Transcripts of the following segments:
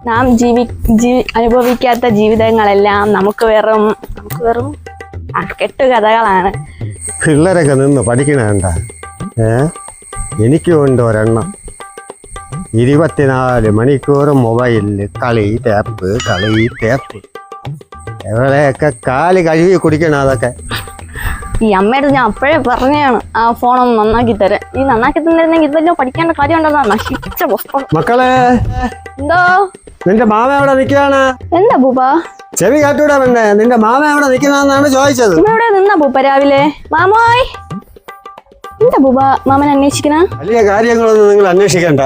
നാം ജീവി ജീ അനുഭവിക്കാത്ത ജീവിതങ്ങളെല്ലാം നമുക്ക് വെറും നമുക്ക് വെറും ആ, കെട്ടുകഥകളാണ്. പിള്ളേരൊക്കെ നിന്ന് പഠിക്കണേണ്ട ഏ? എനിക്ക് ഉണ്ട് ഒരെണ്ണം. ഇരുപത്തിനാല് മണിക്കൂറും മൊബൈലിൽ കളി തേപ്പ് കളി തേപ്പ് എവിടെയൊക്കെ കാൽ കഴുകി കുടിക്കണം അതൊക്കെ. ഈ അമ്മയുടെ ഞാൻ അപ്പോഴേ പറഞ്ഞാണ് ആ ഫോണൊന്ന് നന്നാക്കി തരാൻ. ഈ നന്നാക്കി തന്നിരുന്നെങ്കിൽ ഇതെല്ലാം പഠിക്കേണ്ട കാര്യം ഉണ്ടെന്നാ നശിച്ച പുസ്തകം. മക്കളെ. എന്തോ? നിന്റെ മാമ എവിടെ നിൽക്കുകയാണ്? എന്താ ബൂബ ചെവി കാട്ടൂടെ പെണ്ണെ നിന്റെ മാമ എവിടെ നിൽക്കുന്നതെന്നാണ് ചോദിച്ചത്. ഇവിടെ നിന്നാ പൂപ്പ രാവിലെ? മാമോയ്. എന്താ പൂപ്പ മാമൻ അന്വേഷിക്കണ? വലിയ കാര്യങ്ങളൊന്നും നിങ്ങൾ അന്വേഷിക്കണ്ട.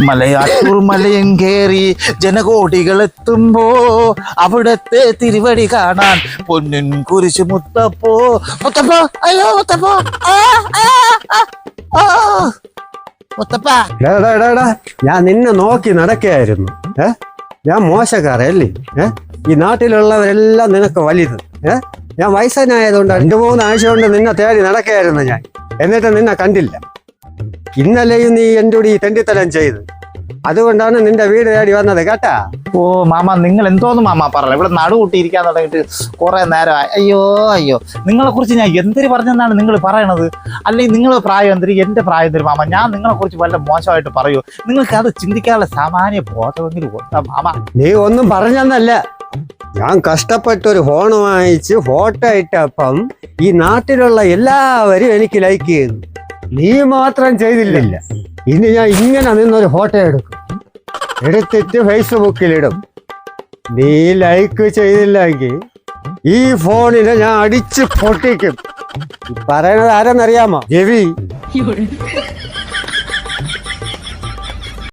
മലയാറ്റൂർ മലയും കേറി ജനകോടികൾ എത്തുമ്പോ അവിടത്തെ തിരുവടി കാണാൻ പൊന്നിൻ കുരിശ് മുത്തപ്പോ. മുത്തപ്പോ അയ്യോ മുത്തപ്പോ. ആ, ആ, ആ, ആ. മുത്തപ്പ. ഞാൻ നിന്നെ നോക്കി നടക്കുകയായിരുന്നു. ഏ? ഞാൻ മോശക്കാരല്ലേ? ഏ? ഈ നാട്ടിലുള്ളവരെല്ലാം നിനക്ക് വലുത്. ഏ? ഞാൻ വയസ്സനായതുകൊണ്ട് രണ്ടു മൂന്ന് ആഴ്ച കൊണ്ട് നിന്നെ തേടി നടക്കുകയായിരുന്നു ഞാൻ. എന്നിട്ട് നിന്നെ കണ്ടില്ല. ഇന്നലെയും നീ എന്റെ കൂടി ഈ തെണ്ടിത്തരം ചെയ്ത്. അതുകൊണ്ടാണ് നിന്റെ വീട് തേടി വന്നത് കേട്ടാ? ഓ മാമ നിങ്ങൾ എന്തോന്ന് മാമ പറഞ്ഞു ഇവിടെ നടുകൂട്ടിയിരിക്കാൻ തുടങ്ങിയിട്ട് കുറെ നേരം അയ്യോ അയ്യോ. നിങ്ങളെ കുറിച്ച് ഞാൻ എന്തിനു പറഞ്ഞെന്നാണ് നിങ്ങൾ പറയണത്? അല്ലെങ്കിൽ നിങ്ങളെ പ്രായം എന്തിരി എന്റെ പ്രായം എന്തിരി മാമ ഞാൻ നിങ്ങളെ കുറിച്ച് വല്ല മോശമായിട്ട് പറയൂ. നിങ്ങൾക്ക് അത് ചിന്തിക്കാനുള്ള സാമാന്യ ബോധമെങ്കിലും ഉണ്ടാ മാമ? നീ ഒന്നും പറഞ്ഞെന്നല്ല. ഞാൻ കഷ്ടപ്പെട്ട് ഒരു ഫോൺ വാങ്ങിച്ച് ഫോട്ടോ ഇട്ടപ്പം ഈ നാട്ടിലുള്ള എല്ലാവരും എനിക്ക് ലൈക്ക് ചെയ്തു നീ മാത്രം ചെയ്തില്ലില്ല ഇനി ഞാൻ ഇങ്ങനെ നിന്നൊരു ഫോട്ടോ എടുക്കും. എടുത്തിട്ട് ഫേസ്ബുക്കിലിടും നീ ലൈക്ക് ചെയ്തില്ലെങ്കിൽ ഈ ഫോണിനെ ഞാൻ അടിച്ച് പൊട്ടിക്കും. പറയണത് ആരെന്നറിയാമോ? രവി.